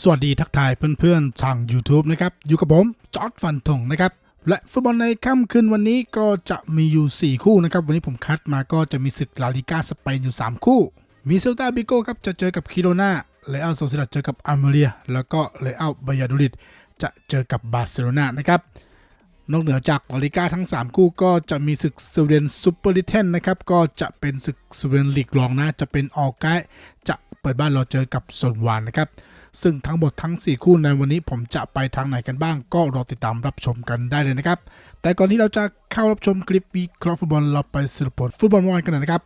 สวัสดีทักทายเพื่อนๆทาง YouTube นะครับ อยู่กับผมจอร์ดฟันธงนะครับ และฟุตบอลในค่ำคืนวันนี้ก็จะมีอยู่ 4 คู่นะครับ วันนี้ผมคัดมาก็จะมีศึกลาลิก้าสเปนอยู่ 3 คู่ มีเซลตาบิโก้ครับ จะเจอกับคิโรนาเลอัลโซซิดัดเจอกับอาร์เมเรีย แล้วก็เลอัลบายาดูริดจะเจอกับบาร์เซโลนานะครับนอกเหนือจากลาลิก้าทั้ง 3 คู่ก็จะมีศึกสวีเดนซูเปอร์ลิเทนนะครับก็จะเป็นศึกสวีเดนลีกรองนะจะเป็นออกไกจะเปิดบ้านเราเจอกับสวนวานนะครับ ซึ่งทั้งหมดทั้ง 4 คู่ในวันนี้ผมจะไปทางไหนกันบ้าง ก็รอติดตามรับชมกันได้เลยนะครับ แต่ก่อนที่เราจะเข้ารับชมคลิปวีคลอฟุตบอลเราไปสรุปผลฟุตบอลเมื่อวานกันหน่อยนะครับ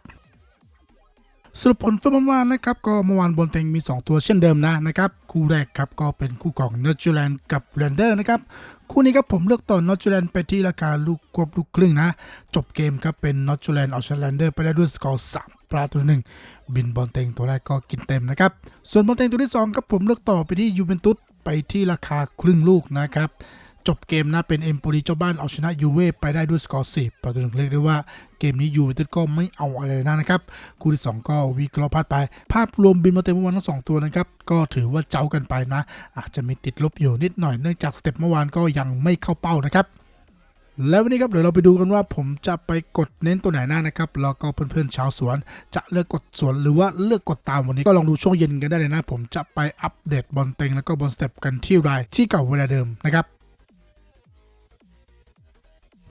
สรุปผลฟุตบอลวานนะครับก็เมื่อวานบนเต็งมี 2 ตัวเช่นเดิมนะนะครับคู่แรกครับก็เป็นคู่ของนอร์จูแลนด์กับแรนเดอร์นะครับคู่นี้ครับผมเลือกต่อนอร์จูแลนด์ไปที่ราคาลูกควบลูกครึ่งนะ จบเกมครับเป็นนอร์จูแลนด์เอาชนะแรนเดอร์ไปได้ด้วยสกอร์3ประตูหนึ่งบินบอลเต็งตัวแรกก็กินเต็มนะครับส่วนบอลเต็งตัวที่2ครับผมเลือกต่อไปที่ยูเวนตุสไปที่ราคาครึ่งลูกนะครับ จบเกมนะเป็นเอ็มโปลีเจ้าบ้านเอาชนะยูเว่ไปได้ด้วยสกอร์10ประตูหนึ่งเรียกได้ว่าเกมนี้ยูเวนตุสก็ไม่เอาอะไรนะนะครับ คู่ที่ 2 ก็วิเคราะห์พลาดไป ภาพรวมบินมาเต็มเมื่อวานทั้งสองตัวนะครับ ก็ถือว่าเจ้ากันไปนะ อาจจะมีติดลบอยู่นิดหน่อยเนื่องจากสเต็ปเมื่อวานก็ยังไม่เข้าเป้านะครับแล้ววันนี้ครับเดี๋ยวเราไปดูกันว่าผมจะไปกดเน้นตัวไหนหน้านะครับแล้วก็เพื่อนๆชาวสวน จะเลือกกดสวนหรือว่าเลือกกดตามวันนี้ก็ลองดูช่วงเย็นกันได้เลยนะ ผมจะไปอัปเดตบอลเต็งแล้วก็บอลสเต็ปกันที่รายที่เก่าเวลาเดิมนะครับ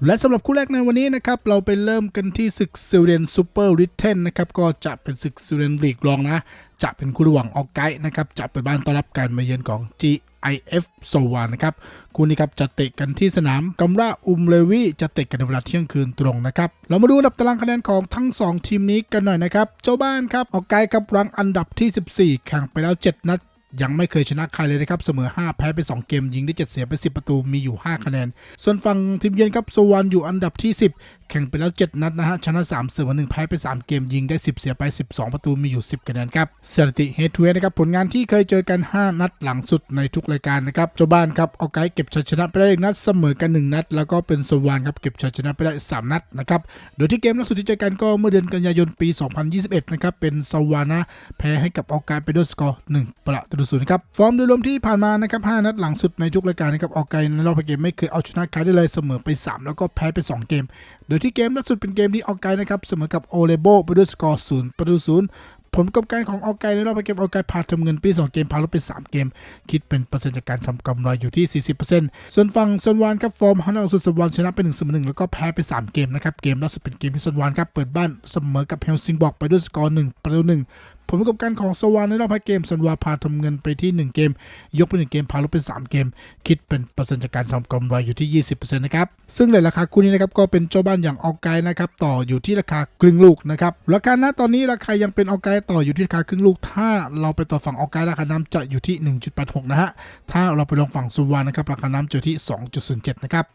และสำหรับคู่แรกในวันนี้นะครับ เราไปเริ่มกันที่ศึกซิลเดนซูเปอร์ริทเทนนะครับ ก็จะเป็นศึกซิลเดนลีกรองนะ จะเป็นคู่ระหว่างออกไกด์นะครับ จะเปิดบ้านต้อนรับการมาเยือนของ GIF โซวานะครับ คู่นี้ครับจะเตะกันที่สนามกัมราอุมเลวีจะเตะกันในเวลาเที่ยงคืนตรงนะครับ เรามาดูอันดับตารางคะแนนของทั้ง 2 ทีมนี้กันหน่อยนะครับ เจ้าบ้านครับออกไกด์ครับรังอันดับที่ 14 แข่งไปแล้ว 7 นัด ยังไม่เคยชนะใครเลยนะครับ เสมอ 5 แพ้ไป 2 เกมยิงได้ 7 เสียไป 10 ประตูมีอยู่ 5 คะแนน ส่วนฝั่งทีมเยือนครับสวรรค์อยู่อันดับที่ 10 แข่งไปแล้ว 7 นัดนะฮะ ชนะ3เสมอ1แพ้ไป 3 เกมยิงได้ 10 เสียไป 12 ประตูมีอยู่ 10คะแนนครับสถิติเฮดทูเฮดนะครับ ผลงานที่เคยเจอกัน 5 นัดหลังสุดในทุกรายการนะครับเจ้าบ้านครับเอาไกด์เก็บชัยชนะไปได้1นัดเสมอกัน 1 นัด แล้วก็เป็นสวรรค์ครับเก็บชัยชนะไปได้ 3 นัดนะครับโดยที่เกมล่าสุดที่เจอกันก็เมื่อเดือนกันยายนปี 2021 นะครับเป็นสวรรค์นะแพ้ให้กับเอาไกด์ไปด้วยสกอร์1ประตูศูนย์นะครับฟอร์มโดยรวมที่ผ่านมานะครับ5นัดหลังสุดในทุกรายการนะครับเอาไกด์ในรอบเกมไม่เคยเอาชนะใครได้เลยเสมอไป 3 แล้วก็แพ้ไป 2 เกม โดยที่เกมล่าสุดเป็นเกมที่ออกไกนะครับเสมอกับโอเลโบไปด้วยสกอร์ศูนย์ประตูศูนย์ผลประกอบการของออกไกในรอบเกมออกไกพาทำเงินปี2เกมพาลดไป 3 เกม คิดเป็นเปอร์เซ็นต์จากการทำกำไรอยู่ที่ 40%ส่วนฝั่งซอนวานครับฟอร์มฮันนัสุดซอนวานชนะไป1เสมอ1แล้วก็แพ้ไป 3 เกมนะครับ เกมล่าสุดเป็นเกมที่ซอนวานครับเปิดบ้านเสมอกับเฮลซิงบอกไปด้วยสกอร์1ประตู1 ผลประกอบการของสวานในรอบ5เกมซันวาพาทำเงินไปที่ 1 เกม ยกไป1เกมพาลดเป็น 3 เกม คิดเป็นเปอร์เซ็นต์จากการทำกำไรอยู่ที่ 20%นะครับ ซึ่งในราคาคู่นี้นะครับก็เป็นเจ้าบ้านอย่างออกไกนะครับต่ออยู่ที่ราคาครึ่งลูกนะครับราคาณตอนนี้ราคายังเป็นออกไกต่ออยู่ที่ราคาครึ่งลูก ถ้าเราไปต่อฝั่งออกไกราคาน้ำจะอยู่ที่ 1.86 นะฮะถ้าเราไปลงฝั่งซูวานนะครับราคาน้ำจะอยู่ที่ 2.07 นะครับ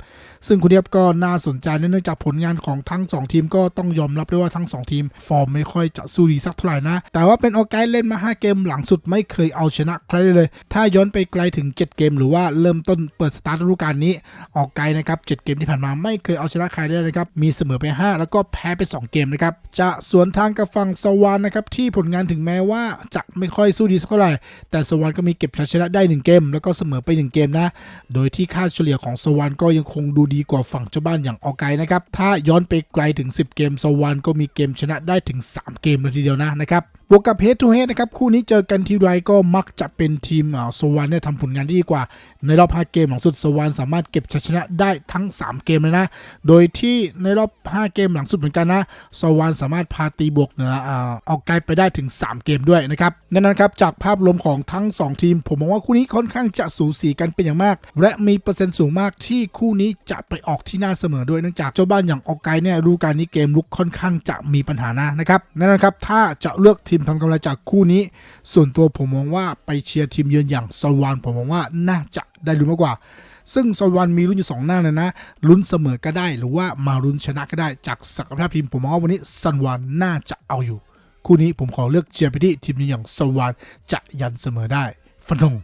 ซึ่งคุณเดียบก็น่าสนใจเนื่องจากผลงานของทั้ง 2 ทีมก็ต้องยอมรับด้วยว่าทั้ง 2 ทีม ฟอร์มไม่ค่อยจะสู้ดีสักเท่าไหร่นะแต่ว่าเป็นออกไกเล่นมา 5 เกมหลังสุดไม่เคยเอาชนะใครเลย ถ้าย้อนไปไกลถึง 7 เกม หรือว่าเริ่มต้นเปิดสตาร์ทฤดูกาลนี้ ออกไกลนะครับ 7 เกมที่ผ่านมาไม่เคยเอาชนะใครเลยนะครับ มีเสมอไป 5 แล้วก็แพ้ไป 2 เกมนะครับ จะสวนทางกับฝั่งสวานนะครับที่ผลงานถึงแม้ว่าจะไม่ค่อยสู้ดีสักเท่าไหร่ แต่สวานก็มีเก็บชัยชนะได้ 1 เกม แล้วก็เสมอไป 1 เกมนะ โดยที่ค่าเฉลี่ยของสวานก็ยังคงดูดีกว่าฝั่งเจ้าบ้านอย่างออกไกนะครับ ถ้าย้อนไปไกลถึง 10 เกมสวานก็มีเกมชนะได้ถึง 3 เกมเลยทีเดียวนะนะครับ บวกกับเฮดทูเฮดนะครับคู่นี้เจอกันทีไรก็มักจะเป็นทีมอ่าโซวานเนี่ยทำผลงานที่ดีกว่า ในรอบ 5 เกมหลังสุดโซวานสามารถเก็บชัยชนะได้ทั้ง 3 เกมเลยนะ โดยที่ในรอบ 5 เกมหลังสุดเหมือนกันนะโซวานสามารถพาตีบวกเหนืออ่าออกไกลไปได้ถึง 3 เกมด้วยนะครับดังนั้นครับจากภาพรวมของทั้ง 2 ทีม ผมมองว่าคู่นี้ค่อนข้างจะสูสีกันเป็นอย่างมาก และมีเปอร์เซ็นต์สูงมากที่คู่นี้จะไปออกที่หน้าเสมอด้วยเนื่องจากเจ้าบ้านอย่างออกไกลเนี่ยรู้การนี้เกมลุกค่อนข้างจะมีปัญหานะนะครับนั่นนะครับถ้าจะเลือกทีมทำกำไรจากคู่นี้ ส่วนตัวผมมองว่าไปเชียร์ทีมเยือนอย่างสวานผมมองว่าน่าจะ ได้ลุ้นมากกว่า ซึ่งสวานมีลุ้นอยู่สองหน้าเลยนะลุ้นเสมอก็ได้หรือว่ามาลุ้นชนะก็ได้จากศักยภาพทีมผมมองว่าวันนี้สวานน่าจะเอาอยู่ คู่นี้ผมขอเลือกเชียร์ไปที่ทีมนี้อย่างสวานจะยันเสมอได้ฟันธง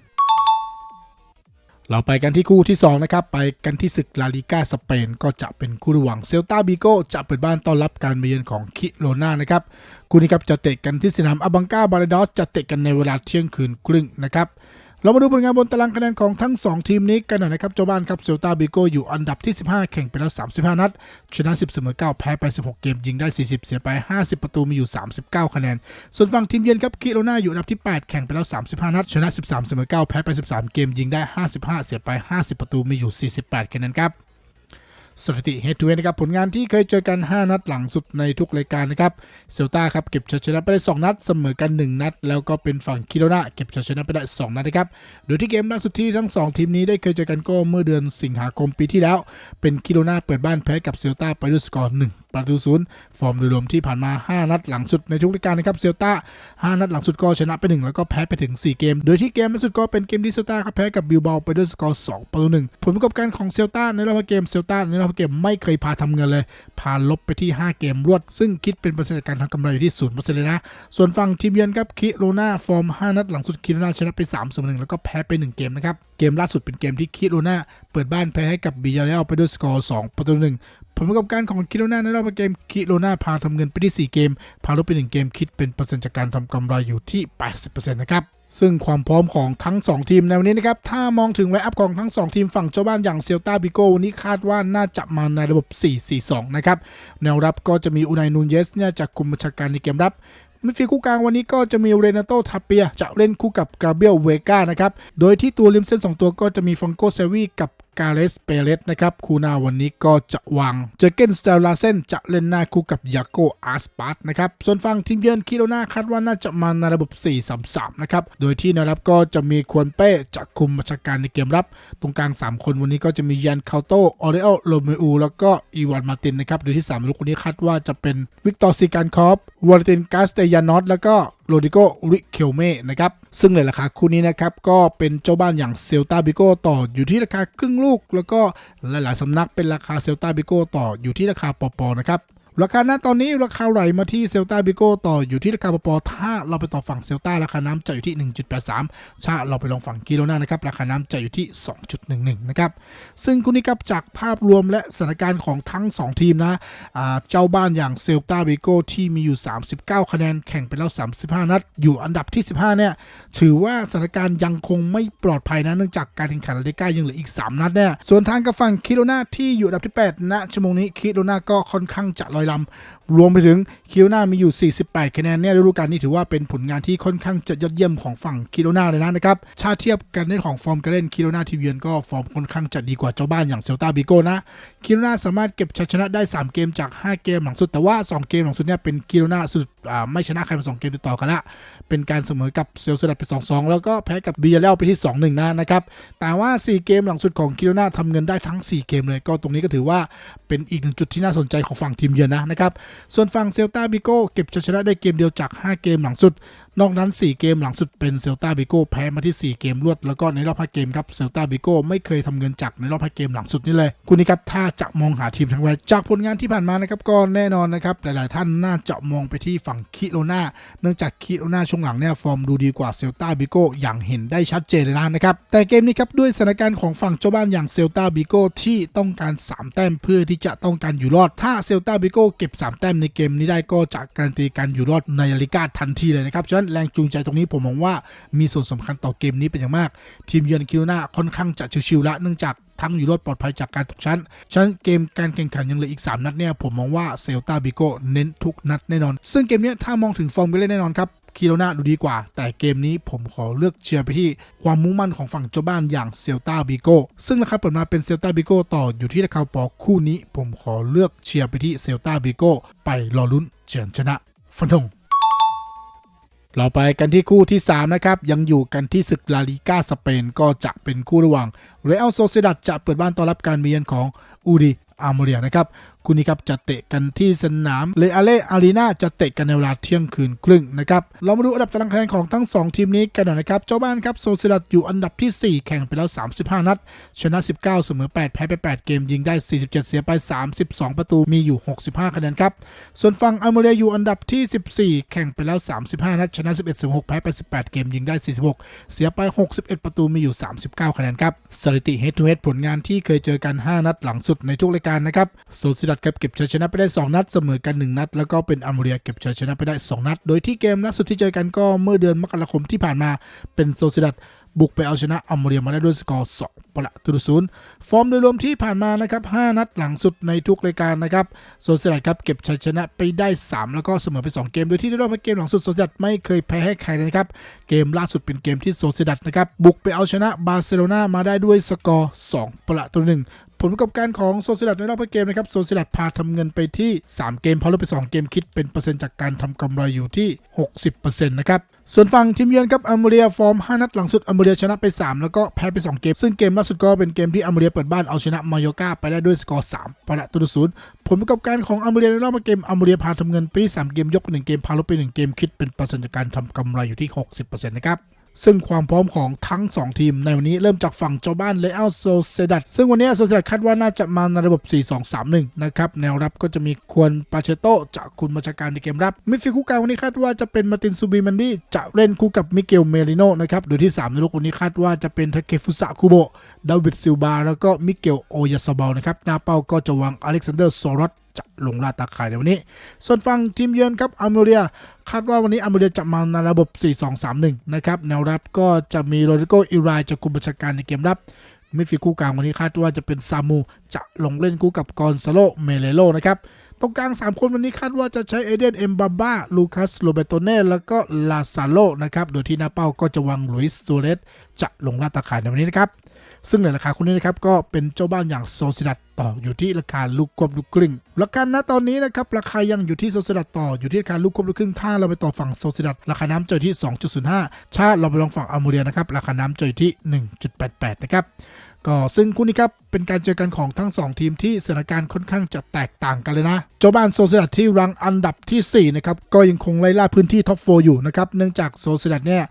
เราไปกันที่คู่ที่ 2 นะครับ ไปกันที่ศึกลาลิก้าสเปนก็จะเป็นคู่ระหว่างเซลตาบิโกจะเปิดบ้านต้อนรับการมาเยือนของคิโรนานะครับ คู่นี้ครับจะเตะกันที่สนามอบังกาบาร์ดอสจะเตะกันในเวลาเที่ยงคืนครึ่งนะครับ เรามาดูผลงานบนตารางคะแนนของทั้ง 2 ทีมนี้กันหน่อยนะครับเจ้าบ้านครับเซลตาบิโกอยู่อันดับที่ 15 แข่งไปแล้ว 35 นัด ชนะ 10เสมอ9แพ้ไป 16 เกม ยิงได้ 40 เสียไป 50 ประตูมีอยู่ 39 คะแนน ส่วนฝั่งทีมเยือนครับคิโรนาอยู่อันดับที่ 8 แข่งไปแล้ว 35 นัด ชนะ 13เสมอ9แพ้ไป 13 เกม ยิงได้ 55 เสียไป 50 ประตูมีอยู่ 48 คะแนนครับ สถิติเฮดทูเฮดนะครับผลงานที่เคยเจอกัน 5 นัดหลังสุดในทุกรายการนะครับเซลตาครับเก็บชัยชนะไปได้ 2 นัดเสมอกัน 1 นัด แล้วก็เป็นฝั่งคิโรนาเก็บชัยชนะไปได้ 2 นัดนะครับโดยที่เกมล่าสุดที่ทั้ง 2 ทีมนี้ได้เคยเจอกันก็เมื่อเดือนสิงหาคมปีที่แล้ว เป็นคิโรนาเปิดบ้านแพ้กับเซลตาไปด้วยสกอร์1 ประตูศูนย์ฟอร์มโดยรวมที่ผ่านมา 5 นัดหลังสุดในทุกรายการนะครับเซลตา5นัดหลังสุดก็ชนะไป 1 แล้วก็แพ้ไปถึง 4 เกม โดยที่เกมล่าสุดก็เป็นเกมที่เซลตาครับแพ้กับบิลเบาไปด้วยสกอร์2ประตู1ผลประกอบการของเซลตาในรอบเกมเซลตาในรอบเกมไม่เคยพาทำเงินเลย พาลบไปที่ 5 เกมรวด ซึ่งคิดเป็นเปอร์เซ็นต์การทำกำไรอยู่ที่0%เลยนะส่วนฝั่งทีมเยือนครับคิโรนาฟอร์ม 5 นัดหลังสุดคิโรนาชนะไป3เสมอ1แล้วก็แพ้ไป 1 เกมนะครับเกมล่าสุดเป็นเกมที่คิโรนาเปิดบ้านแพ้ให้กับบิยาเรลไปด้วยสกอร์2ประตู1 ผลประกอบการของคิโรนาในรอบเกมคิโรนาพาทำเงินไปที่ 4 เกม พาลบไป 1 เกมคิดเป็นเปอร์เซ็นต์จากการทำกำไรอยู่ที่ 80%นะครับซึ่งความพร้อมของทั้ง 2 ทีมในวันนี้นะครับ ถ้ามองถึงไลอัพของทั้ง 2 ทีมฝั่งเจ้าบ้านอย่างเซลตาบิโกวันนี้คาดว่าน่าจะมาในระบบ 4-4-2 นะครับ แนวรับก็จะมีอูนายนูนเยสเนี่ยจากคุมบัญชาการในเกมรับมิดฟิลด์คู่กลางวันนี้ก็จะมีเรนาโตทาเปีย จะเล่นคู่กับกาเบียลเวกานะครับ โดยที่ตัวริมเส้น 2 ตัวก็จะมีฟองโกเซวีกับ กาเลสเปเรสนะครับคู่หน้าวันนี้ก็จะวางเจอเกนสเตลลาเซนจะเล่นหน้าคู่กับยาโกอาสปาร์ตนะครับส่วนฝั่งทีมเยือนคิโรนาคาดว่าน่าจะมาในระบบ 4-3-3 นะครับ โดยที่แนวรับก็จะมีควนเป้จะคุมบัญชาการในเกมรับ ตรงกลาง 3 คนวันนี้ก็จะมียันคาโตออเรโอโรเมอูแล้วก็อีวานมาตินนะครับโดยที่ 3 ลูกคนนี้คาดว่าจะเป็นวิกตอร์ซิการคอฟวอลตินกาสเตยานอตแล้วก็ โรดิโกริเคลเม่นะครับ ซึ่งในราคาคู่นี้นะครับ ก็เป็นเจ้าบ้านอย่างเซลตาบิโกต่ออยู่ที่ราคาครึ่งลูก แล้วก็หลายๆสำนักเป็นราคาเซลตาบิโกต่ออยู่ที่ราคาปอปอนะครับ ราคาหน้าตอนนี้ราคาไหลมาที่เซลตาบิโกต่ออยู่ที่ราคาปปอถ้าเราไปต่อฝั่งเซลตาราคาน้ำจะอยู่ที่ 1.83ถ้าเราไปลองฝั่งกิโลนานะครับราคาน้ำจะอยู่ที่ 2.11 นะครับ ซึ่งคุณนี่ครับจากภาพรวมและสถานการณ์ของทั้ง 2 ทีมนะเจ้าบ้านอย่างเซลตาบิโกที่มีอยู่ 39 คะแนนแข่งไปแล้ว 35 นัด อยู่อันดับที่ 15 เนี่ยถือว่าสถานการณ์ยังคงไม่ปลอดภัยนะเนื่องจากการแข่งขันลาลิก้ายังเหลืออีก 3 นัดเนี่ยส่วนทางกับฝั่งคิโรนาที่อยู่อันดับที่8ณชั่วโมงนี้คิโรนาก็ค่อนข้างจะลอยลำ รวมไปถึงคิโรนามีอยู่ 48 คะแนนเนี่ยฤดูกาลนี้ถือว่าเป็นผลงานที่ค่อนข้างจะยอดเยี่ยมของฝั่งคิโรนาเลยนะนะครับถ้าเทียบกันในของฟอร์มการเล่นคิโรนาทีเยือนก็ฟอร์มค่อนข้างจะดีกว่าเจ้าบ้านอย่างเซลตาบิโกนะคิโรนาสามารถเก็บชัยชนะได้ 3 เกมจาก 5 เกมหลังสุดแต่ว่า 2 เกมหลังสุดเนี่ยเป็นคิโรนาสุดไม่ชนะใครมา2เกมติดต่อกันละเป็นการเสมอกับเซลสดัดไป 2-2 แล้วก็แพ้กับบียาเลไปที่ 2-1นะนะครับแต่ว่า 4 เกมหลังสุดของคิโรนาทำเงินได้ทั้ง 4 เกมเลยก็ตรงนี้ก็ถือว่าเป็นอีกหนึ่งจุดที่น่าสนใจของฝั่งทีมเยือนนะนะครับส่วนฝั่งเซลตาบิโกเก็บชัยชนะได้เกมเดียวจาก 5 เกมหลังสุดนอกนั้น 4 เกมหลังสุดเป็นเซลตาบิโก้แพ้มาที่ 4 เกมรวด แล้วก็ในรอบ5เกมครับเซลตาบิโก้ไม่เคยทำเงินจากในรอบ5เกมหลังสุดนี่เลยคุณนี่ครับถ้าจะมองหาทีมทั้งแวจากผลงานที่ผ่านมานะครับก็แน่นอนนะครับหลาย ๆ ท่านน่าจะมองไปที่ฝั่งคิโรนาเนื่องจากคิโรนาช่วงหลังเนี่ยฟอร์มดูดีกว่าเซลตาบิโก้อย่างเห็นได้ชัดเจนเลยนะครับแต่เกมนี้ครับด้วยสถานการณ์ของฝั่งเจ้าบ้านอย่างเซลตาบิโก้ที่ต้องการ 3 แต้มเพื่อที่จะต้องการอยู่รอด ถ้าเซลตาบิโก้เก็บ 3 แต้มในเกมนี้ได้ก็จะการันตีการอยู่รอดในลิกาทันทีเลยนะครับฉะนั้นแรงจูงใจตรงนี้ผมมองว่ามีส่วนสำคัญต่อเกมนี้เป็นอย่างมาก ทีมเยือนคิโรนาค่อนข้างจะชิวๆละเนื่องจากทั้งอยู่รอดปลอดภัยจากการตกชั้น ฉะนั้นเกมการแข่งขันยังเหลืออีก 3 นัดเนี่ย ผมมองว่าเซลตาบิโกเน้นทุกนัดแน่นอน ซึ่งเกมนี้ถ้ามองถึงฟอร์มไปเล่นแน่นอนครับคิโรนาดูดีกว่า แต่เกมนี้ผมขอเลือกเชียร์ไปที่ความมุ่งมั่นของฝั่งเจ้าบ้านอย่างเซลตาบิโกซึ่งราคาเปิดมาเป็นเซลตาบิโกต่ออยู่ที่ราคาปอคู่นี้ ผมขอเลือกเชียร์ไปที่เซลตาบิโกไปรอลุ้นเฉินชนะฟันธง เราไปกันที่คู่ที่ 3 นะครับ ยังอยู่กันที่ศึกลาลิก้าสเปนก็จะเป็นคู่ระหว่างเรอัลโซเซดัดจะเปิดบ้านต้อนรับการมีเยือนของอูดีอาร์โมเรียนะครับ คู่นี้ครับจะเตะกันที่สนามเลอาเล่อารีนาจะเตะกันในเวลาเที่ยงคืนครึ่งนะครับเรามาดูอันดับตารางคะแนนของทั้ง 2 ทีมนี้กันหน่อยนะครับเจ้าบ้านครับโซเซดัดอยู่อันดับที่ 4 แข่งไปแล้ว 35 นัด ชนะ 19 เสมอ 8 แพ้ไป 8 เกมยิงได้ 47 เสียไป 32 ประตูมีอยู่ 65 คะแนนครับส่วนฝั่งอาร์โมเรียอยู่อันดับที่ 14 แข่งไปแล้ว 35 นัด ชนะ 11 เสมอ 6 แพ้ไป 18 เกมยิงได้ 46 เสียไป 61 ประตูมีอยู่ 39 คะแนนครับสถิติ head to head ผลงานที่เคยเจอกัน 5 นัดหลังสุดในทุกรายการนะครับโซซิดัดดครับเก็บชัยชนะไปได้ 2 นัดเสมอกัน 1 นัด แล้วก็เป็นอัลโมเรียเก็บชัยชนะไปได้ 2 นัด โดยที่เกมล่าสุดที่เจอกันก็เมื่อเดือนมกราคมที่ผ่านมาเป็นโซซิดัดบุกไปเอาชนะอัลโมเรียมาได้ด้วยสกอร์2ประตูศูนย์ฟอร์มโดยรวมที่ผ่านมานะครับ 5 นัดหลังสุดในทุกรายการนะครับโซซิดัดครับเก็บชัยชนะไปได้ 3 แล้วก็เสมอไป 2 เกม โดยที่รอบเกมหลังสุดโซซิดัดไม่เคยแพ้ให้ใครเลยนะครับ เกมล่าสุดเป็นเกมที่โซซิดัดนะครับบุกไปเอาชนะบาร์เซโลนามาได้ด้วยสกอร์2ประตูหนึ่ง ผลประกอบการของโซซิดัดในรอบเกมนะครับโซซิดัดพาทำเงินไปที่ 3 เกมพอลดไป 2 เกมคิดเป็นเปอร์เซ็นต์จากการทำกำไรอยู่ที่ 60%นะครับส่วนฝั่งทีมเยือนครับอัมเรียฟอร์ม 5 นัดหลังสุดอัมเรียชนะไป 3 แล้วก็แพ้ไป 2 เกม ซึ่งเกมล่าสุดก็เป็นเกมที่อัมเรียเปิดบ้านเอาชนะมายอกาไปได้ด้วยสกอร์3ประตูต่อศูนย์ผลประกอบการของอัมเรียในรอบเกมอัมเรียพาทำเงินไปที่3เกมยกไป1เกมพาลดไป1เกมคิดเป็นเปอร์เซ็นต์จากการทำกำไรอยู่ที่ 60%นะครับ ซึ่งความพร้อมของทั้ง 2 ทีม ในวันนี้เริ่มจากฝั่งเจ้าบ้านเลอัลโซเซดัตซึ่งวันนี้โซเซดัตคาดว่าน่าจะมาในระบบ 4-2-3-1 นะครับ แนวรับก็จะมีควรปาเชโตจากคุณบัญชาการในเกมรับมิดฟิลด์คู่กลางวันนี้คาดว่าจะเป็นมาตินซูบิมันดี้จะเล่นคู่กับมิเกลเมลิโนนะครับโดยที่ 3 ในลูกวันนี้คาดว่าจะเป็นทาเคฟุสะคุโบดาวิดซิลบาแล้วก็มิเกลโอยาซาบาลนะครับหน้าเป้าก็จะวางอเล็กซานเดอร์โซรอต จะลงล่าตาข่ายในวันนี้ ส่วนฝั่งทีมเยือนครับอัมเรียคาดว่าวันนี้อัมเรียจะมาในระบบ 4-2-3-1 นะครับแนวรับก็จะมีโรดิโกอิรายจากกุมบัญชาการในเกมรับมิดฟิลด์คู่กลางวันนี้คาดว่าจะเป็นซามูจะลงเล่นคู่กับกอนซาโลเมเลโลนะครับตรงกลาง 3 คนวันนี้คาดว่าจะใช้เอเดนเอมบาบ้าลูคัสโรเบโตเน่แล้วก็ลาซาโลนะครับโดยที่หน้าเป้าก็จะวางลุยส์ซูเรสจะลงลาตาข่ายในวันนี้นะครับ ซึ่งในราคาคู่นี้นะครับก็เป็นเจ้าบ้านอย่างโซซิดัตต่ออยู่ที่ราคาลูกควบลูกครึ่งราคาณตอนนี้นะครับราคายังอยู่ที่โซซิดัตต่ออยู่ที่ราคาลูกควบลูกครึ่งถ้าเราไปต่อฝั่งโซซิดัตราคาน้ำเจอที่ 2.05ถ้าเราไปลองฝั่งอัลโมเรียนะครับราคาน้ำเจอที่ 1.88 นะครับ ก็ซึ่งคู่นี้ครับ เป็นการเจอกันของทั้ง 2 ทีมที่สถานการณ์ค่อนข้างจะแตกต่างกันเลยนะ เจ้าบ้านโซเซดัตที่รังอันดับทีสี่4 นะครับ ก็ยังคงไล่ล่าพื้นที่ท็อปโฟอยู่นะครับ เนื่องจากโซเซดัตเนี่ย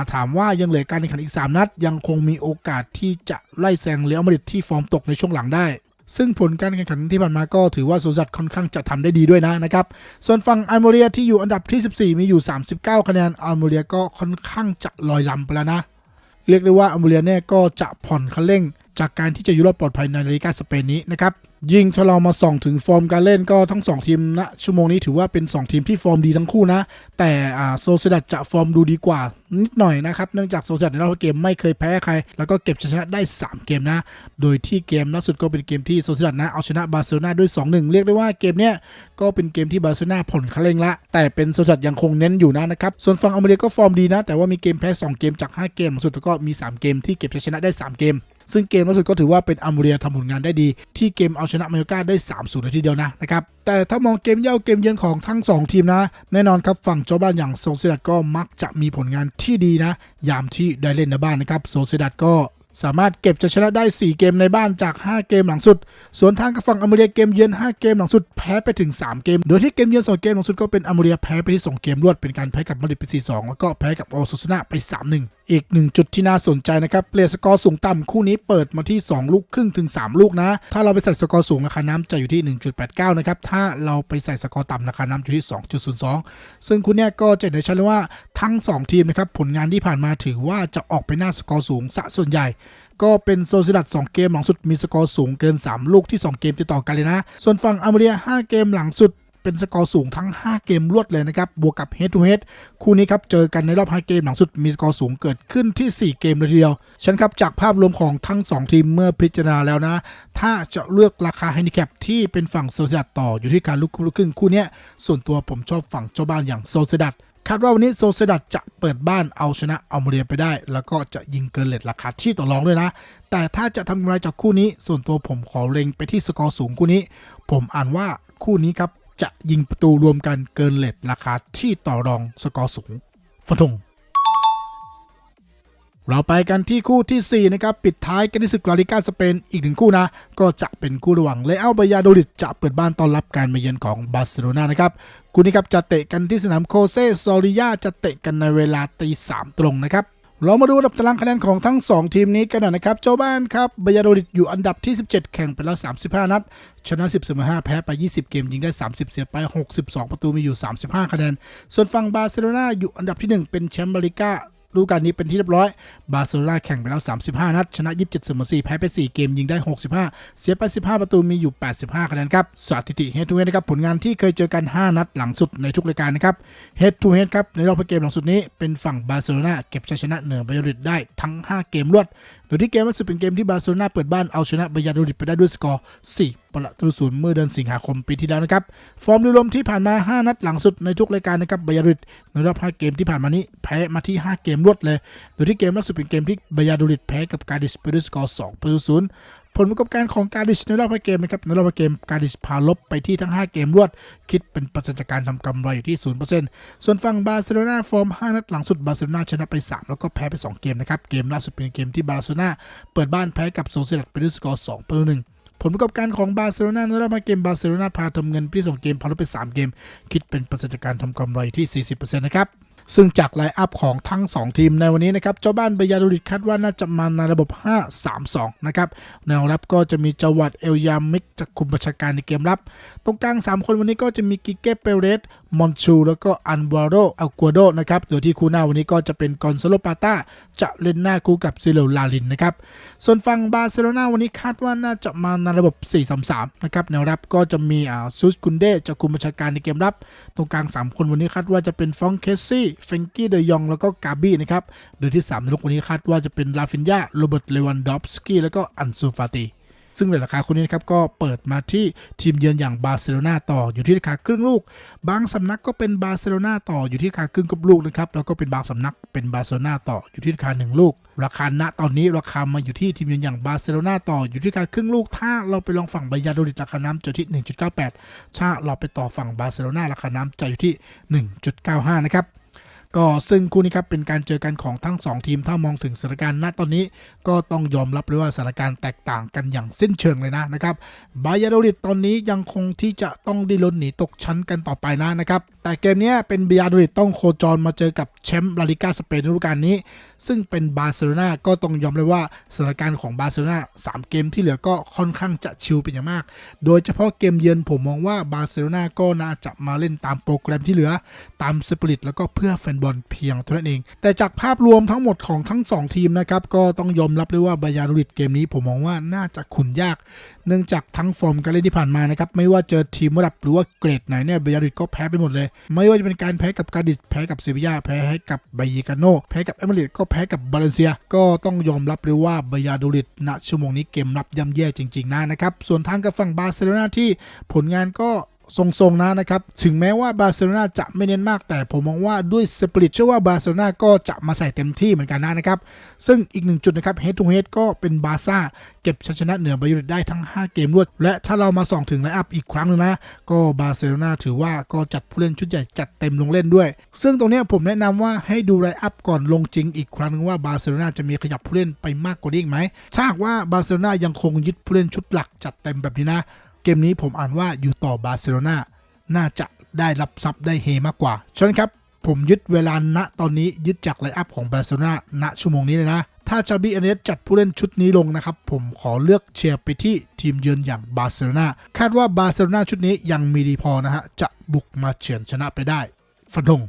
าถามว่ายังเหลือการแข่งขันอีก 3 นัด ยังคงมีโอกาสที่จะไล่แซงเรอัลมาริดที่ฟอร์มตกในช่วงหลังได้ซึ่งผลการแข่งขันที่ผ่านมาก็ถือว่าโซซัดค่อนข้างจะทำได้ดีด้วยนะนะครับ ส่วนฝั่งอัลโมเรียที่อยู่อันดับที่ 14 มีอยู่ 39 คะแนนอัลโมเรียก็ค่อนข้างจะลอยลำไปแล้วนะ เรียกได้ว่าอัลโมเรียเนี่ยก็จะผ่อนคันเร่ง จากการที่จะยู่รอดปลอดภัยในนาฬิกาสเปนนี้นะครับยิงชะลอมาส่องถึงฟอร์มการเล่นก็ทั้ง 2 ทีมณชั่วโมงนี้ถือว่าเป็น 2 ทีมที่ฟอร์มดีทั้งคู่นะ แต่โซเซดัตจะฟอร์มดูดีกว่านิดหน่อยนะครับเนื่องจากโซเซดัตในรอบเกมไม่เคยแพ้ใคร แล้วก็เก็บชัยชนะได้ 3 เกมนะ โดยที่เกมล่าสุดก็เป็นเกมที่โซเซดัตนะเอาชนะบาร์เซโลนาด้วย 2-1 เรียกได้ว่าเกมเนี้ยก็เป็นเกมที่บาร์เซโลนาผลคันเร่งละแต่เป็นโซเซดัตยังคงเน้นอยู่นะนะครับส่วนฝั่งอเมริกาก็ฟอร์มดีนะ แต่ว่ามีเกมแพ้ 2 เกมจาก 5 เกมสุดแล้วก็มี 3 เกมที่เก็บชนะได้ 3 เกม ซึ่งเกมล่าสุดก็ถือว่าเป็นอัมเรียทำผลงานได้ดี ที่เกมเอาชนะมาโยกาได้3-0ในทีเดียวนะนะครับแต่ถ้ามองเกมเย่าเกมเยือนของทั้ง 2 ทีมนะ แน่นอนครับฝั่งเจ้าบ้านอย่างโซเซดัตก็มักจะมีผลงานที่ดีนะ ยามที่ได้เล่นในบ้านนะครับโซเซดัตก็สามารถเก็บจะชนะได้ 4 เกมในบ้านจาก 5 เกมหลังสุด ส่วนทางกับฝั่งอเมริกาเกมเยือน 5 เกมหลังสุดแพ้ไปถึง 3 เกม โดยที่เกมเยือน 2 เกมหลังสุดก็เป็นอเมริกาแพ้ไปที่ 2 เกมรวด เป็นการแพ้กับมาดริดไป 4-2 แล้วก็แพ้กับโอซาซูนาไป 3-1 อีกหนึ่งจุดที่น่าสนใจนะครับเปลี่ยนสกอร์สูงต่ำคู่นี้เปิดมาที่ 2 ลูกครึ่งถึง 3 ลูกนะ ถ้าเราไปใส่สกอร์สูงราคาน้ำจะอยู่ที่ 1.89 นะครับ ถ้าเราไปใส่สกอร์ต่ำราคาน้ำอยู่ที่ 2.02 ซึ่งคู่เนี้ยก็จะเห็นได้ชัดเลยว่าทั้ง 2 ทีมนะครับผลงานที่ผ่านมาถือว่าจะออกไปหน้าสกอร์สูงซะส่วนใหญ่ก็เป็นโซซิดัต2เกมหลังสุดมีสกอร์สูงเกิน 3 ลูกที่ 2 เกมติดต่อกันเลยนะ ส่วนฝั่งอเมริกา5เกมหลังสุด เป็นสกอร์สูงทั้ง 5 เกมรวดเลยนะครับ บวกกับ head to head คู่นี้ครับ เจอกันในรอบ 5 เกมหลังสุดมีสกอร์สูงเกิดขึ้นที่ 4 เกมเลยทีเดียว ฉันครับ จากภาพรวมของทั้ง 2 ทีมเมื่อพิจารณาแล้วนะ ถ้าจะเลือกราคา handicap ที่เป็นฝั่งโซเซดัตต่ออยู่ที่การลุกลุกครึ่งคู่นี้ส่วนตัวผมชอบฝั่งเจ้าบ้านอย่างโซเซดัตคาดว่าวันนี้โซเซดัตจะเปิดบ้านเอาชนะอัลโมเรียไปได้ แล้วก็จะยิงเกินเลทราคาที่ต่อรองด้วยนะ แต่ถ้าจะทำกำไรจากคู่นี้ ส่วนตัวผมขอเล็งไปที่สกอร์สูงคู่นี้ ผมอ่านว่าคู่นี้ครับ จะยิงประตูรวมกันเกินเลทราคาที่ต่อรองสกอร์สูงฟันธงเราไปกันที่คู่ทีสี่ 4 นะครับ ปิดท้ายกันที่ศึกลาลิกาสเปนอีกหนึ่งคู่นะ ก็จะเป็นคู่ระหว่างเลอัลบายาโดริดจะเปิดบ้านต้อนรับการมาเยือนของบาร์เซโลนานะครับคู่นี้ครับจะเตะกันที่สนามโคเซซอริยาจะเตะกันในเวลาตีสามตรงนะครับ เรามาดูอันดับตารางคะแนนของทั้ง 2 ทีมนี้กันหน่อยนะครับ เจ้าบ้านครับบายาโดริดอยู่อันดับที่ 17 แข่งไปแล้ว 35 นัด ชนะ 10เสมอ5แพ้ไป 20 เกมยิงได้ 30 เสียไป 62 ประตูมีอยู่ 35 คะแนน ส่วนฝั่งบาร์เซโลนาอยู่อันดับที่ 1 เป็นแชมป์บาลิก้า ฤดูกาลนี้เป็นที่เรียบร้อย บาร์เซโลนาแข่งไปแล้ว 35 นัด ชนะ 27เสมอ4แพ้ไป 4 เกม ยิงได้ 65 เสียไป 15 ประตู มีอยู่ 85 คะแนนครับ สถิติเฮดทูเฮดนะครับ ผลงานที่เคยเจอกัน 5 นัดหลังสุดในทุกรายการนะครับเฮดทูเฮดครับ ในรอบเกมหลังสุดนี้ เป็นฝั่งบาร์เซโลนาเก็บชัยชนะเหนือบาเยริดได้ทั้ง 5 เกมรวด โดยที่เกมล่าสุดเป็นเกมที่บาร์เซโลนาเปิดบ้านเอาชนะบายาริดไปได้ด้วยสกอร์ 4 ประตูศูนย์เมื่อเดือนสิงหาคมปีที่แล้วนะครับ ฟอร์มโดยรวมที่ผ่านมา 5 นัดหลังสุดในทุกรายการนะครับบายาริดในรอบ 5 เกมที่ผ่านมานี้แพ้มาที่ 5 เกมรวดเลย โดยที่เกมล่าสุดเป็นเกมที่บายาดูริดแพ้กับการดิสไปด้วยสกอร์ 2 ประตูศูนย์ ผลประกอบการของการดิสในรอบ5เกมนะครับในรอบ5เกมการดิสพาลบไปที่ทั้ง 5 เกมรวด คิดเป็นเปอร์เซ็นต์จากการทำกำไรอยู่ที่ 0%ส่วนฝั่งบาร์เซโลนาฟอร์ม 5 นัดหลังสุดบาร์เซโลนาชนะไป 3 แล้วก็แพ้ไป 2 เกมนะครับเกมล่าสุดเป็นเกมที่บาร์เซโลนาเปิดบ้านแพ้กับโซเซดัดไปด้วยสกอร์2ประตู1ผลประกอบการของบาร์เซโลนาในรอบ5เกมบาร์เซโลนาพาทำเงินไปที่2เกมพาลบไป 3 เกม คิดเป็นเปอร์เซ็นต์จากการทำกำไรที่ 40%นะครับ ซึ่งจากไลน์อัพของทั้ง 2 ทีมในวันนี้นะครับเจ้าบ้านเบยาดูริดคาดว่าน่าจะมาในระบบ 5-3-2 นะครับแนวรับก็จะมีจวัดเอลยามิกจากคุมประชาการในเกมรับ ตรงกลาง 3 คนวันนี้ก็จะมีกิเก้เปเรสมอนชู แล้วก็อันวาโรอัลกัวโดนะครับโดยที่คู่หน้าวันนี้ก็จะเป็นกอนซาโลปาตาจะเล่นหน้าคู่กับซิเลลาลินนะครับส่วนฝั่งบาร์เซโลนาวันนี้คาดว่าน่าจะมาในระบบ 4-3-3 นะครับแนวรับก็จะมีอ่าซูสกุนเดจากคุมประชาการในเกมรับ ตรงกลาง 3 คนวันนี้คาดว่าจะเป็นฟองเคสซี่เฟงกี้เดยองแล้วก็กาบี้นะครับ โดยที่ 3 ในลูกวันนี้คาดว่าจะเป็นลาฟินยาโรเบิร์ตเลวันดอฟสกี้แล้วก็อันซูฟาตีซึ่งในราคาคนนี้นะครับก็เปิดมาที่ทีมเยือนอย่างบาร์เซโลนาต่ออยู่ที่ราคาครึ่งลูก บางสำนักก็เป็นบาร์เซโลนาต่ออยู่ที่ราคาครึ่งกับลูกนะครับแล้วก็เป็นบางสำนักเป็นบาร์เซโลนาต่ออยู่ที่ราคาหนึ่งลูก ราคาณตอนนี้ราคามาอยู่ที่ทีมเยือนอย่างบาร์เซโลนาต่ออยู่ที่ราคาครึ่งลูก ถ้าเราไปลองฝั่งบายาโดริดราคาน้ำจะที่ 1.98ถ้าเราไปต่อฝั่งบาร์เซโลนาราคาน้ำจะอยู่ที่ 1.95 นะครับ ก็ซึ่งคู่นี้ครับเป็นการเจอกันของทั้ง 2 ทีมถ้ามองถึงสถานการณ์ณตอนนี้ก็ต้องยอมรับเลยว่าสถานการณ์แตกต่างกันอย่างสิ้นเชิงเลยนะนะครับบายาโดริดตอนนี้ยังคงที่จะต้องดิ้นรนหนีตกชั้นกันต่อไปนะนะครับแต่เกมนี้เป็นบายาโดริดต้องโคจรมาเจอกับแชมป์ลาลิกาสเปนฤดูกาลนี้ ซึ่งเป็นบาร์เซโลนาก็ต้องยอมเลยว่าสถานการณ์ของบาร์เซโลนา3 เกมที่เหลือก็ค่อนข้างจะชิลเป็นอย่างมาก โดยเฉพาะเกมเยือนผมมองว่าบาร์เซโลนาก็น่าจะมาเล่นตามโปรแกรมที่เหลือ ตามสปิริตแล้วก็เพื่อแฟนบอลเพียงเท่านั้นเอง แต่จากภาพรวมทั้งหมดของทั้ง 2 ทีมนะครับ ก็ต้องยอมรับเลยว่าบายาริดเกมนี้ผมมองว่าน่าจะขุนยาก เนื่องจากทั้งฟอร์มการเล่นที่ผ่านมานะครับ ไม่ว่าเจอทีมระดับหรือว่าเกรดไหนเนี่ยบายาริดก็แพ้ไปหมดเลย ไม่ว่าจะเป็นการแพ้กับกาดิสแพ้กับเซบียาแพ้ให้กับบายกาโนแพ้กับเอเมริดก็แพ้กับบาเลนเซีย ก็ต้องยอมรับเลยว่าบายาริดณชั่วโมงนี้เกมรับย่ำแย่จริงๆนะนะครับส่วนทางกับฝั่งบาร์เซโลนาที่ผลงานก็ ทรงๆนะนะครับ ถึงแม้ว่าบาร์เซโลนาจะไม่เน้นมาก แต่ผมมองว่าด้วยสปิริตเชื่อว่าบาร์เซโลนาก็จะมาใส่เต็มที่เหมือนกันนะนะครับ ซึ่งอีกหนึ่งจุดนะครับเฮดทูเฮดก็เป็นบาร์ซ่าเก็บชัยชนะเหนือบาเยอร์ได้ทั้ง 5 เกมรวด และถ้าเรามาส่องถึงไลอัพอีกครั้งหนึงนะ ก็บาร์เซโลนาถือว่าก็จัดผู้เล่นชุดใหญ่จัดเต็มลงเล่นด้วย ซึ่งตรงนี้ผมแนะนำว่าให้ดูไลอัพก่อนลงจริงอีกครั้งนึงว่าบาร์เซโลนาจะมีขยับผู้เล่นไปมากกว่านี้อีกไหมถ้าหากว่าบาร์เซโลนายังคงยึดผู้เล่นชุดหลักจัดเต็มแบบนี้นะ เกมนี้ผมอ่านว่าอยู่ต่อบาร์เซโลนาน่าจะได้รับทรัพย์ได้เฮมากกว่าฉะนั้นครับ ผมยึดเวลาณตอนนี้ยึดจากไลน์อัพของบาร์เซโลนาณชั่วโมงนี้เลยนะ ถ้าชาบีอันเนสจัดผู้เล่นชุดนี้ลงนะครับ ผมขอเลือกเชียร์ไปที่ทีมเยือนอย่างบาร์เซโลนาคาดว่าบาร์เซโลนาชุดนี้ยังมีดีพอนะฮะจะบุกมาเฉือนชนะไปได้ฟันธง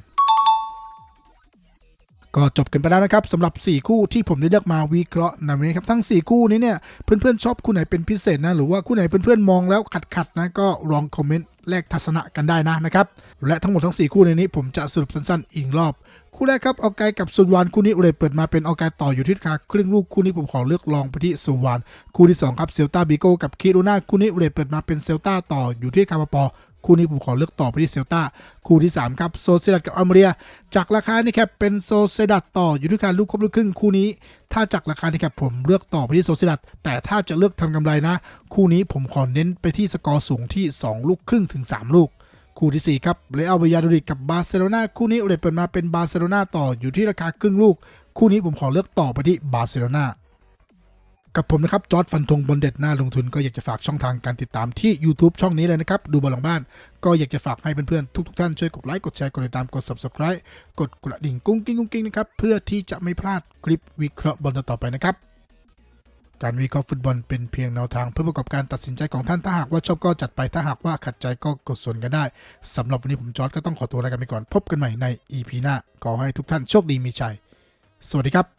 ก็จบกันไปแล้วนะครับสำหรับ 4 คู่ที่ผมได้เลือกมาวิเคราะห์ในวันนี้ครับทั้ง 4 คู่นี้เนี่ยเพื่อนๆชอบคู่ไหนเป็นพิเศษนะหรือว่าคู่ไหนเพื่อนๆมองแล้วขัดๆนะก็ลองคอมเมนต์แลกทัศนะกันได้นะนะครับและทั้งหมดทั้ง 4 คู่ในนี้ผมจะสรุปสั้นๆ อีกรอบ คู่แรกครับเอาไกกับสุวรรณคู่นี้เรทเปิดมาเป็นเอาไกต่ออยู่ที่ราคาครึ่งลูกคู่นี้ผมขอเลือกลองไปที่สุวรรณคู่ที่สองครับเซลตาบิโกกับคิรุน่าคู่นี้เรทเปิดมาเป็นเซลตาต่ออยู่ที่คาปาปอ คู่นี้ผมขอเลือกต่อไปที่เซลตาคู่ที่ 3 ครับโซเซดัดกับอัลเมเรีย จากราคานี่ครับเป็นโซเซดัดต่ออยู่ที่การลูกครบลูกครึ่งคู่นี้ ถ้าจากราคานี่ครับผมเลือกต่อไปที่โซเซดัดแต่ถ้าจะเลือกทำกำไรนะ คู่นี้ผมขอเน้นไปที่สกอร์สูงที่ 2 ลูกครึ่งถึง 3 ลูกคู่ที่ 4 ครับเรอัลเบยาโดริดกับบาร์เซโลนาคู่นี้เรทเปิดมาเป็นบาร์เซโลนาต่ออยู่ที่ราคาครึ่งลูก คู่นี้ผมขอเลือกต่อไปที่บาร์เซโลนา กับผมนะครับ จอร์ดฟันธงบนเด็ดหน้าลงทุนก็อยากจะฝากช่องทางการติดตามที่ YouTube ช่องนี้เลยนะครับ ดูบอลหลังบ้าน ก็อยากจะฝากให้เพื่อนๆทุกๆท่านช่วยกดไลค์ กดแชร์ กดติดตาม กด Subscribe กดกระดิ่งกุ้งกิ้งกุ้งกิ้งนะครับ เพื่อที่จะไม่พลาดคลิปวิเคราะห์บอลต่อๆไปนะครับ การวิเคราะห์ฟุตบอลเป็นเพียงแนวทางเพื่อประกอบการตัดสินใจของท่านถ้าหากว่าชอบก็จัดไปถ้าหากว่าขัดใจก็กดส่วนกันได้สำหรับวันนี้ผมจอร์ดก็ต้องขอตัวลากันไปก่อนพบกันใหม่ใน EP หน้าขอให้ทุกท่านโชคดีมีชัยสวัสดีครับ